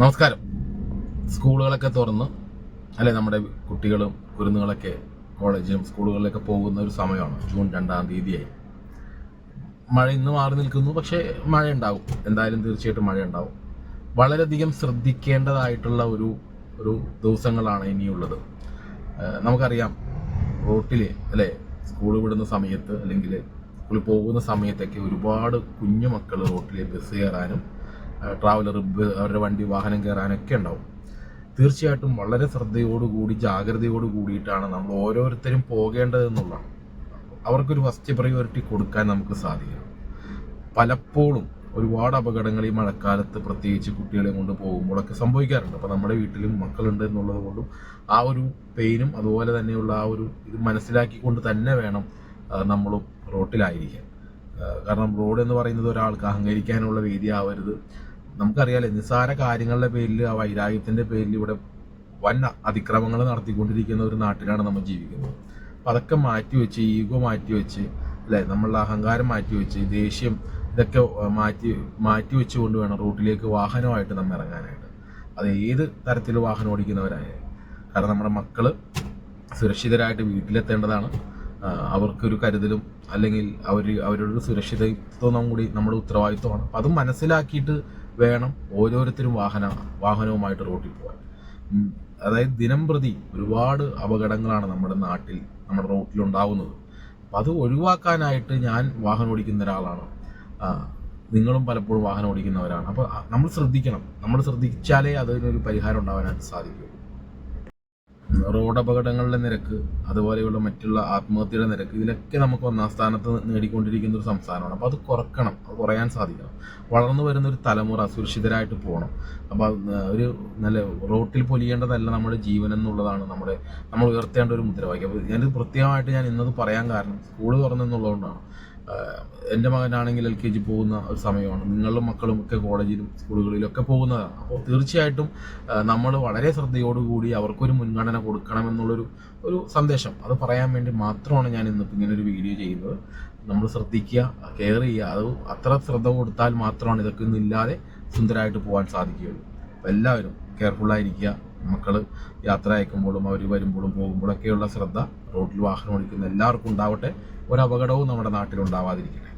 നമസ്കാരം. സ്കൂളുകളൊക്കെ തുറന്ന് അല്ലെ നമ്മുടെ കുട്ടികളും കുരുന്നുകളൊക്കെ കോളേജിലും സ്കൂളുകളിലൊക്കെ പോകുന്ന ഒരു സമയമാണ്. ജൂൺ രണ്ടാം തീയതിയായി. മഴ ഇന്ന് മാറി നിൽക്കുന്നു പക്ഷേ മഴ ഉണ്ടാവും എന്തായാലും തീർച്ചയായിട്ടും മഴ ഉണ്ടാവും വളരെയധികം ശ്രദ്ധിക്കേണ്ടതായിട്ടുള്ള ഒരു ഒരു ദിവസങ്ങളാണ് ഇനിയുള്ളത്. നമുക്കറിയാം റോട്ടിൽ അല്ലേ സ്കൂൾ വിടുന്ന സമയത്ത് അല്ലെങ്കിൽ സ്കൂളിൽ പോകുന്ന സമയത്തൊക്കെ ഒരുപാട് കുഞ്ഞു മക്കൾ റോട്ടിൽ ബസ് കയറാനും ട്രാവലർ അവരുടെ വണ്ടി വാഹനം കയറാനൊക്കെ ഉണ്ടാവും. തീർച്ചയായിട്ടും വളരെ ശ്രദ്ധയോടുകൂടി ജാഗ്രതയോട് കൂടിയിട്ടാണ് നമ്മൾ ഓരോരുത്തരും പോകേണ്ടതെന്നുള്ളതാണ്. അവർക്കൊരു ഫസ്റ്റ് പ്രയോറിറ്റി കൊടുക്കാൻ നമുക്ക് സാധിക്കണം. പലപ്പോഴും ഒരുപാട് അപകടങ്ങൾ ഈ മഴക്കാലത്ത് പ്രത്യേകിച്ച് കുട്ടികളെ കൊണ്ട് പോകുമ്പോഴൊക്കെ സംഭവിക്കാറുണ്ട്. അപ്പോൾ നമ്മുടെ വീട്ടിലും മക്കളുണ്ട് എന്നുള്ളത് കൊണ്ടും ആ ഒരു പെയിനും അതുപോലെ തന്നെയുള്ള ആ ഒരു ഇത് മനസ്സിലാക്കിക്കൊണ്ട് തന്നെ വേണം നമ്മൾ റോട്ടിലായിരിക്കാൻ. കാരണം റോഡ് എന്ന് പറയുന്നത് ഒരാൾക്ക് അഹങ്കരിക്കാനുള്ള വേദിയാവരുത് നമുക്കറിയാലോ നിസ്സാര കാര്യങ്ങളുടെ പേരിൽ ആ വൈരാഗ്യത്തിന്റെ പേരിൽ ഇവിടെ വൻ അതിക്രമങ്ങൾ നടത്തിക്കൊണ്ടിരിക്കുന്ന ഒരു നാട്ടിലാണ് നമ്മൾ ജീവിക്കുന്നത്. അപ്പം അതൊക്കെ മാറ്റിവെച്ച് ഈഗോ മാറ്റി മാറ്റിവെച്ച് അല്ലെ? നമ്മളുടെ അഹങ്കാരം മാറ്റി മാറ്റിവെച്ച് ദേഷ്യം ഇതൊക്കെ മാറ്റി മാറ്റി വെച്ചുകൊണ്ട് വേണം റൂട്ടിലേക്ക് വാഹനമായിട്ട് നമ്മൾ ഇറങ്ങാനായിട്ട്. അത് ഏത് തരത്തിൽ വാഹനം ഓടിക്കുന്നവരായാലും. കാരണം നമ്മുടെ മക്കൾ സുരക്ഷിതരായിട്ട് വീട്ടിലെത്തേണ്ടതാണ്. അവർക്കൊരു കരുതലും അല്ലെങ്കിൽ അവർ അവരുടെ സുരക്ഷിതത്വം കൂടി നമ്മുടെ ഉത്തരവാദിത്വമാണ്. അപ്പം അത് മനസ്സിലാക്കിയിട്ട് വേണം ഓരോരുത്തരും വാഹന വാഹനവുമായിട്ട് റോട്ടിൽ പോകാൻ. അതായത് ദിനം പ്രതി ഒരുപാട് അപകടങ്ങളാണ് നമ്മുടെ നാട്ടിൽ നമ്മുടെ റോഡിൽ ഉണ്ടാകുന്നത് അപ്പം അത് ഒഴിവാക്കാനായിട്ട് ഞാൻ വാഹനം ഓടിക്കുന്ന ഒരാളാണ്. നിങ്ങളും പലപ്പോഴും വാഹനം ഓടിക്കുന്നവരാണ്. അപ്പോൾ നമ്മൾ ശ്രദ്ധിക്കണം. നമ്മൾ ശ്രദ്ധിച്ചാലേ അതിനൊരു പരിഹാരം ഉണ്ടാവാനായിട്ട് സാധിക്കൂ. റോഡ് അപകടങ്ങളുടെ നിരക്ക് അതുപോലെയുള്ള മറ്റുള്ള ആത്മഹത്യയുടെ നിരക്ക് ഇതിലൊക്കെ നമുക്ക് ഒന്നാം സ്ഥാനത്ത് നേടിക്കൊണ്ടിരിക്കുന്ന ഒരു സംസ്ഥാനമാണ്. അപ്പോൾ അത് കുറക്കണം അത് കുറയാൻ സാധിക്കണം. വളർന്നു വരുന്ന ഒരു തലമുറ സുരക്ഷിതരായിട്ട് പോകണം അപ്പോൾ ഒരു നല്ല റോട്ടിൽ പൊലിയേണ്ടതല്ല നമ്മുടെ ജീവൻ എന്നുള്ളതാണ് നമ്മുടെ നമ്മൾ ഉയർത്തേണ്ട ഒരു മുദ്രാവാക്യം. അപ്പോൾ ഞാനിത് പ്രത്യേകമായിട്ട് ഞാൻ ഇന്നത് പറയാൻ കാരണം സ്കൂൾ തുറന്നെന്നുള്ളതുകൊണ്ടാണ്. എന്റെ മകനാണെങ്കിൽ എൽ കെ ജി പോകുന്ന ഒരു സമയമാണ്. നിങ്ങളും മക്കളും ഒക്കെ കോളേജിലും സ്കൂളുകളിലും ഒക്കെ പോകുന്നതാണ്. അപ്പോൾ തീർച്ചയായിട്ടും നമ്മൾ വളരെ ശ്രദ്ധയോടുകൂടി അവർക്കൊരു മുൻഗണന കൊടുക്കണമെന്നുള്ളൊരു ഒരു സന്ദേശം. അത് പറയാൻ വേണ്ടി മാത്രമാണ് ഞാൻ ഇന്നിപ്പോൾ ഇങ്ങനെ ഒരു വീഡിയോ ചെയ്യുന്നത്. നമ്മൾ ശ്രദ്ധിക്കുക കെയർ ചെയ്യുക. അത് അത്ര ശ്രദ്ധ കൊടുത്താൽ മാത്രമാണ് ഇതൊക്കെ ഒന്നും ഇല്ലാതെ സുന്ദരമായിട്ട് പോകാൻ സാധിക്കുകയുള്ളൂ. അപ്പോൾ എല്ലാവരും കെയർഫുള്ളായിരിക്കുക മക്കൾ യാത്ര അയക്കുമ്പോഴും അവർ വരുമ്പോഴും പോകുമ്പോഴൊക്കെയുള്ള ശ്രദ്ധ റോഡിൽ വാഹനം ഓടിക്കുന്ന എല്ലാവർക്കും ഉണ്ടാവട്ടെ. ഒരു അപകടവും നമ്മുടെ നാട്ടിൽ ഉണ്ടാവാതിരിക്കട്ടെ